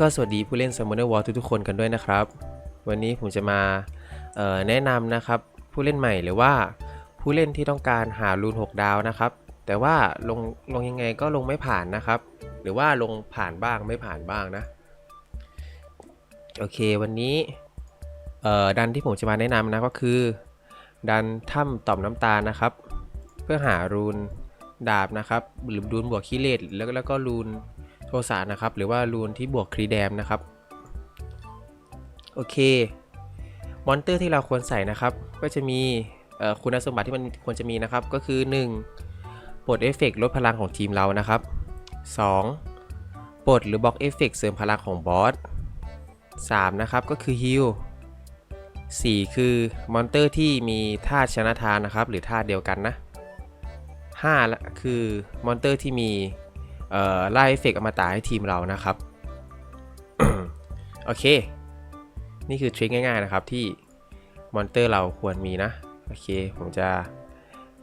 ก็สวัสดีผู้เล่น Summoner War ทุกๆคนกันด้วยนะครับ วันนี้ผมจะมาแนะนำนะครับ ผู้เล่นใหม่หรือว่าผู้เล่นที่ต้องการหารูน 6 ดาวนะครับ แต่ว่าลงลงยังไงก็ลงไม่ผ่านนะครับ หรือว่าลงผ่านบ้างไม่ผ่านบ้างนะ โอเควันนี้ดันที่ผมจะมาแนะนำนะก็คือ ดันถ้ำต่อมน้ำตาลนะครับ เพื่อหารูนดาบนะครับ หรือรูนบวกคิเลตแล้วแล้วก็รูน โทสะนะครับ หรือว่ารูนที่บวกครีแดมนะครับ โอเค มอนเตอร์ที่เราควรใส่นะครับ ก็จะมีคุณสมบัติที่มันควรจะมีนะครับ ก็คือ 1. ปลดเอฟเฟกลดพลังของทีมเรานะครับ 2. ปลดหรือบล็อกเอฟเฟกเสริมพลังของบอส 3. นะครับ ก็คือฮิล 4 คือมอนเตอร์ที่มีธาชนะทานนะครับ หรือธาเดียวกันนะ 5 คือมอนเตอร์ที่มี ไล่เอฟเฟกต์อมตะให้ทีมเรานะครับ โอเค นี่คือทริคง่าย ๆนะครับที่มอนเตอร์เราควรมีนะ โอเค ผมจะ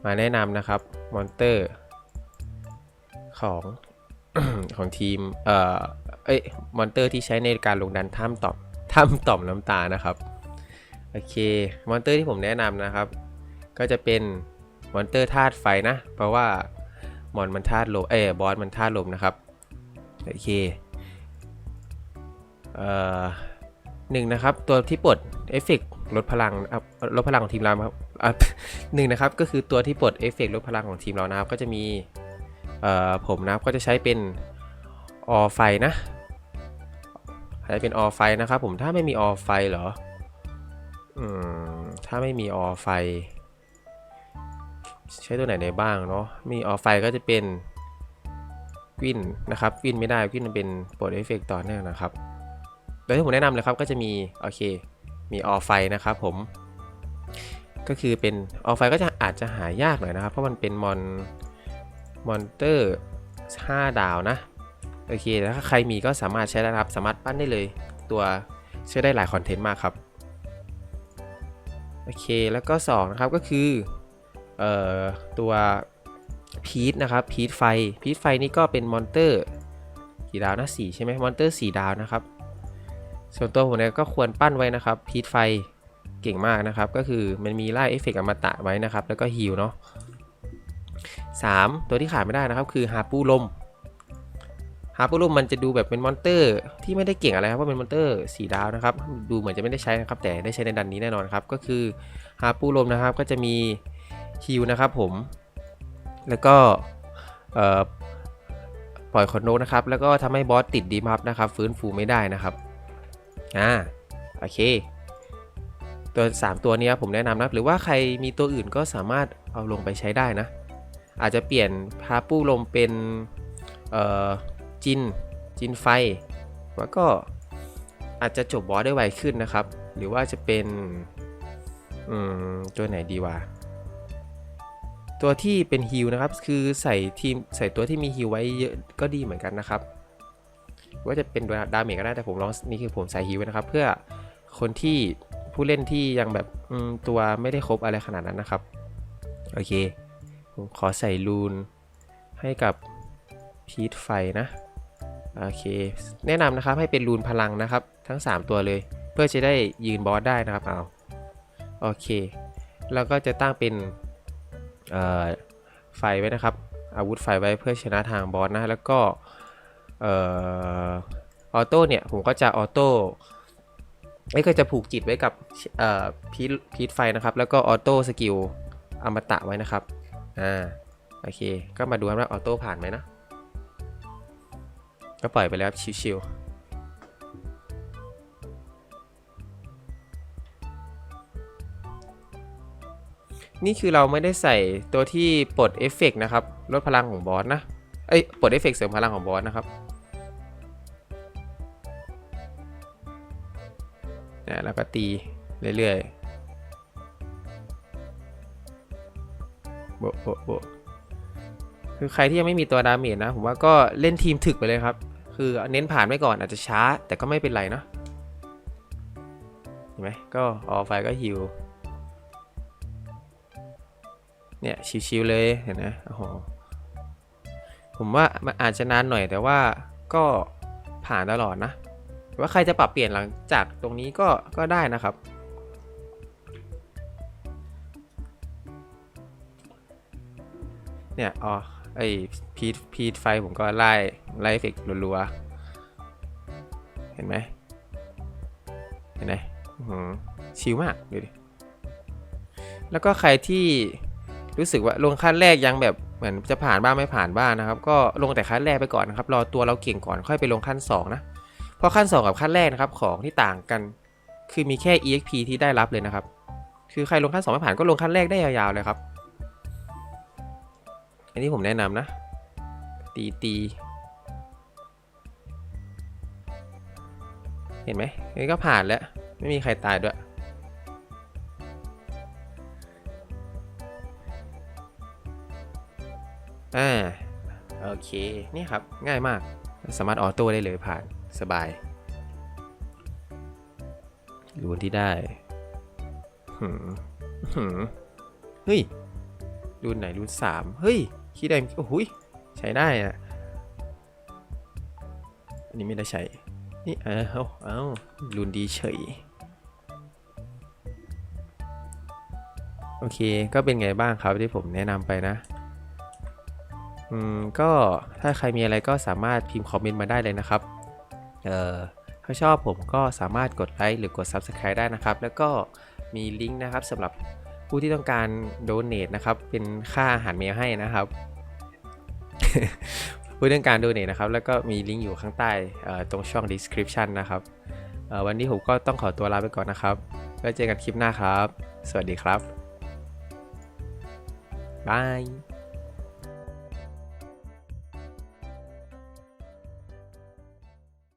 มาแนะนำนะครับมอนเตอร์ของของทีม เอ่อ เอ้ย มอนเตอร์ที่ใช้ในการลงดันถ้ำต่อมถ้ำต่อมน้ำตานะครับ โอเค มอนเตอร์ที่ผมแนะนำนะครับ ก็จะเป็นมอนเตอร์ธาตุไฟนะ เพราะว่า มอนมันธาตุลมเอ้บอสมันธาตุลมนะครับโอเคเอ่อหนึ่งนะครับตัวที่ปลดเอฟเฟกลดพลังครับลดพลังของทีมเราครับอะหนึ่งนะครับก็คือตัวที่ปลดเอฟเฟกลดพลังของทีมเรานะครับก็จะมีเอ่อผมนะครับก็จะใช้เป็นออไฟนะใช้เป็นออไฟนะครับผมถ้าไม่มีออไฟเหรออืมถ้าไม่มีออไฟ ใช้ตัวไหนได้บ้างเนาะมีออฟไฟก็จะเป็นกวินนะครับกวินไม่ได้กวินมันเป็นโปรดเอฟเฟกต่อเนื่องนะครับโดยที่ผมแนะนำเลยครับก็จะมีโอเคมีออฟไฟนะครับผม ก็คือเป็นออฟไฟก็จะอาจจะหายากหน่อยนะครับ เพราะมันเป็นมอนมอนเตอร์5ดาวนะโอเคแล้วถ้าใครมีก็สามารถใช้ได้ครับ สามารถปั้นได้เลยตัวใช้ได้หลายคอนเทนต์มากครับ โอเคแล้วก็ 2 นะครับก็คือ เอ่อตัวพีทนะครับพีทไฟพีทไฟนี่ก็เป็นมอนเตอร์กี่ดาวนะ4ใช่ไหมมอนเตอร์4ดาวนะครับ ส่วนตัวผมเนี่ยก็ควรปั้นไว้นะครับพีทไฟเก่งมากนะครับ ก็คือมันมีไล่เอฟเฟกต์อมตะไว้นะครับ แล้วก็ฮิลเนาะ3ตัวที่ขาดไม่ได้นะครับ คือฮาปูลมฮาปูลมมันจะดูแบบเป็นมอนเตอร์ ที่ไม่ได้เก่งอะไรครับเพราะเป็นมอนเตอร์สีดาวนะครับ ดูเหมือนจะไม่ได้ใช้นะครับ แต่ได้ใช้ในดันนี้แน่นอนครับ ก็คือฮาปูลมนะครับ ก็จะมี ฮิลนะครับผม แล้วก็ปล่อยคอนโดนะครับ แล้วก็ทำให้บอสติดดีมับนะครับ ฟื้นฟูไม่ได้นะครับอ่าโอเค ตัว 3 ตัวนี้ผมแนะนำนะหรือว่าใครมีตัวอื่นก็สามารถเอาลงไปใช้ได้นะ อาจจะเปลี่ยนฮาปู้ลมเป็นจินจินไฟ แล้วก็อาจจะจบบอสได้ไวขึ้นนะครับ หรือว่าจะเป็นตัวไหนดีวะ ตัวที่เป็นฮิลนะครับ คือใส่ทีมใส่ตัวที่มีฮิลไว้เยอะก็ดีเหมือนกันนะครับ ว่าจะเป็นดาเมจก็ได้แต่ผมลองนี่คือผมใส่ฮิลไว้นะครับ เพื่อคนที่ผู้เล่นที่ยังแบบตัวไม่ได้ครบอะไรขนาดนั้นนะครับ โอเค ผมขอใส่รูนให้กับพีทไฟนะ โอเค แนะนำนะครับให้เป็นรูนพลังนะครับ ทั้ง 3 ตัวเลย เพื่อจะได้ยืนบอสได้นะครับเอาโอเค แล้วก็จะตั้งเป็น ไฟไว้นะครับ อาวุธไฟไว้เพื่อชนะทางบอสนะแล้วก็ออโต้เนี่ย ผมก็จะออโต้ไอ้ก็จะผูกจิตไว้กับพีทพีทไฟนะครับ แล้วก็ออโต้สกิลอมตะไว้นะครับอ่าโอเค ก็มาดูว่าออโต้ผ่านไหมนะ ก็ปล่อยไปแล้วชิวๆ นี่คือเราไม่ได้ใส่ตัวที่ปลดเอฟเฟกต์นะครับลดพลังของบอสนะ เอ้ยปลดเอฟเฟกต์เสริมพลังของบอสนะครับเนี่ยแล้วก็ตีเรื่อยๆโบะโบะโบะคือใครที่ยังไม่มีตัวดาเมจนะ ผมว่าก็เล่นทีมถึกไปเลยครับ คือเน้นผ่านไว้ก่อนอาจจะช้าแต่ก็ไม่เป็นไรเนาะเห็นไหมก็ออไฟก็ฮิว เนี่ยชิวๆเลยเห็นไหมโอ้โหผมว่ามันอาจจะนานหน่อยแต่ว่าก็ผ่านตลอดนะว่าใครจะปรับเปลี่ยนหลังจากตรงนี้ก็ก็ได้นะครับ เนี่ยอ๋อไอพีทพีทไฟผมก็ไล่ไล่เฟกรัวๆเห็นไหมเห็นไหมอื้อหือชิลมากดูดิแล้วก็ใครที่ รู้สึกว่าลงขั้นแรกยังแบบเหมือนจะผ่านบ้างไม่ผ่านบ้างนะครับ ก็ลงแต่ขั้นแรกไปก่อนนะครับ รอตัวเราเก่งก่อนค่อยไปลงขั้น 2 นะ เพราะขั้น 2 กับขั้นแรกนะครับของที่ต่างกัน คือมีแค่ exp ที่ได้รับเลยนะครับ คือใครลงขั้น 2 ไม่ผ่านก็ลงขั้นแรกได้ยาวๆเลยครับ อันนี้ผมแนะนำนะ ตีตีเห็นไหมนนี้ก็ผ่านแล้ว ไม่มีใครตายด้วย อ่าโอเค นี่ครับง่ายมาก สามารถออโต้ได้เลยผ่านสบายรูนที่ได้หืมหืมเฮ้ยรูนไหนรูนสามเฮ้ยคีย์ได้โอ้โหยใช้ได้อะอันนี้ไม่ได้ใช้ นี่เอ้าเอ้ารูนดีเฉยโอเค ก็เป็นไงบ้างครับที่ผมแนะนำไปนะ อืมก็ถ้าใครมีอะไรก็สามารถพิมพ์คอมเมนต์มาได้เลยนะครับ เอ่อถ้าชอบผมก็สามารถกดไลค์หรือกด Subscribe ได้นะครับ แล้วก็มีลิงก์นะครับสำหรับผู้ที่ต้องการโดเน a นะครับ เป็นค่าอาหารแมวให้นะครับ ผู้ต้องการโดเน a นะครับ แล้วก็มีลิงก์อยู่ข้างใต้ตรงช่อง description นะครับ วันนี้ผมก็ต้องขอตัวลาไปก่อนนะครับ แล้วเจอกันคลิปหน้าครับ สวัสดีครับบาย